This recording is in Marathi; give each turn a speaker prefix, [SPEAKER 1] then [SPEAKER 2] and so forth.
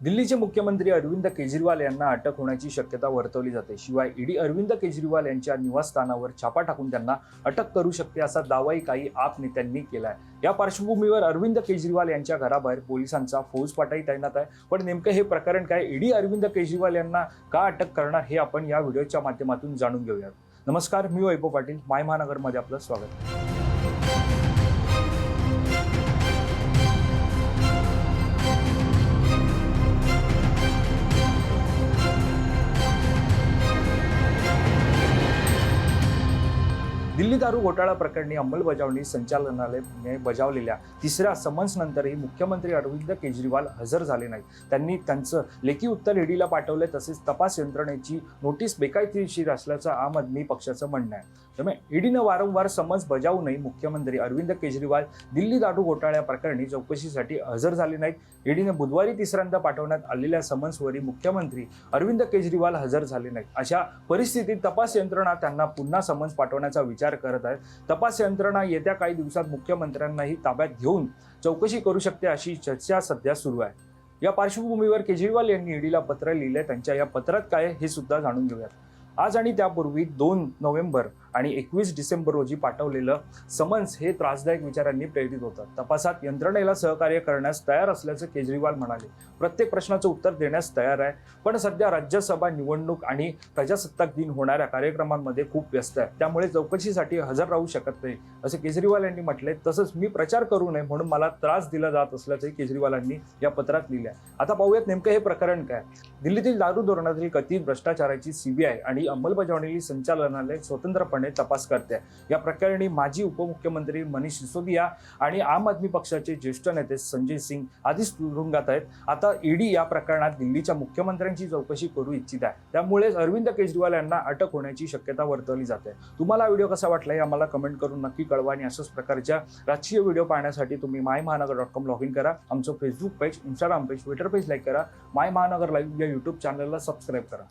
[SPEAKER 1] दिल्लीचे मुख्यमंत्री अरविंद केजरीवाल यांना अटक होण्याची शक्यता वर्तवली जाते. शिवाय ईडी अरविंद केजरीवाल यांच्या निवासस्थानावर छापा टाकून त्यांना अटक करू शकते असा दावाही काही आप नेत्यांनी केलाय. या पार्श्वभूमीवर अरविंद केजरीवाल यांच्या घराबाहेर पोलिसांचा फौजपाटाही तैनात आहे. पण नेमकं हे प्रकरण काय? ईडी अरविंद केजरीवाल यांना का अटक करणार हे आपण या व्हिडिओच्या माध्यमातून जाणून घेऊयात. नमस्कार मी वैभव पाटील माय महानगरमध्ये आपलं स्वागत. दिल्ली दारू घोटाळा प्रकरणी अंमलबजावणी संचालनालयाने बजावलेल्या तिसऱ्या समन्सनंतरही मुख्यमंत्री अरविंद केजरीवाल हजर झाले नाहीत. त्यांनी त्यांचं लेखी उत्तर ईडीला पाठवले तसेच तपास यंत्रणेची नोटीस बेकायदेशीर असल्याचं आम आदमी पक्षाचं म्हणणं आहे. त्यामुळे ईडीनं वारंवार समन्स बजावूनही मुख्यमंत्री अरविंद केजरीवाल दिल्ली दारू घोटाळ्या प्रकरणी चौकशीसाठी हजर झाले नाहीत. ईडीने बुधवारी तिसऱ्यांदा पाठवण्यात आलेल्या समन्सवरही मुख्यमंत्री अरविंद केजरीवाल हजर झाले नाहीत. अशा परिस्थितीत तपास यंत्रणा त्यांना पुन्हा समन्स पाठवण्याचा विचार करत आहेत. तपास यंत्रणा येत्या काही दिवसात मुख्यमंत्र्यांनाही ताब्यात घेऊन चौकशी करू शकते अशी चर्चा सध्या सुरू आहे. या पार्श्वभूमीवर केजरीवाल यांनी ईडीला पत्र लिहिले त्यांच्या या पत्रात काय हे सुद्धा जाणून घेऊयात. आज आणि त्यापूर्वी दोन नोव्हेंबर आणि एकवीस डिसेंबर रोजी पाठवलेलं समन्स हे त्रासदायक विचारांनी प्रेरित होतं. तपासात यंत्रणेला सहकार्य करण्यास तयार असल्याचं केजरीवाल म्हणाले. प्रत्येक प्रश्नाचं उत्तर देण्यास तयार आहे पण सध्या राज्यसभा निवडणूक आणि प्रजासत्ताक दिन होणाऱ्या कार्यक्रमांमध्ये खूप व्यस्त आहे. त्यामुळे चौकशीसाठी हजर राहू शकत नाही असे केजरीवाल यांनी म्हटले तसंच मी प्रचार करू नये म्हणून मला त्रास दिला जात असल्याचंही केजरीवालांनी या पत्रात लिहिलं आहे आता पाहूयात नेमकं हे प्रकरण काय? दिल्लीतील दारू धोरणातील कथित भ्रष्टाचाराची सीबीआय आणि अंमलबजावणी संचालनालय स्वतंत्रपणे तपास करते. या प्रकरणी माजी उपमुख्यमंत्री मनीष सिसोदिया आणि आम आदमी पक्षाचे ज्येष्ठ नेते संजय सिंग आधीच तुरुंगात आहेत. आता ईडी या प्रकरणात दिल्लीच्या मुख्यमंत्र्यांची चौकशी करू इच्छित आहे. त्यामुळेच अरविंद केजरीवाल यांना अटक होण्याची शक्यता वर्तवली जाते. तुम्हाला व्हिडिओ कसा वाटला हे आम्हाला कमेंट करून नक्की कळवा आणि अशाच प्रकारच्या राजकीय व्हिडिओ पाहण्यासाठी तुम्ही माय महानगर डॉट कॉम लॉग इन करा. आमचं Facebook page Instagram page Twitter page like करा. माय महानगर लाईव्ह या यूट्यूब चॅनलला सबस्क्राईब करा.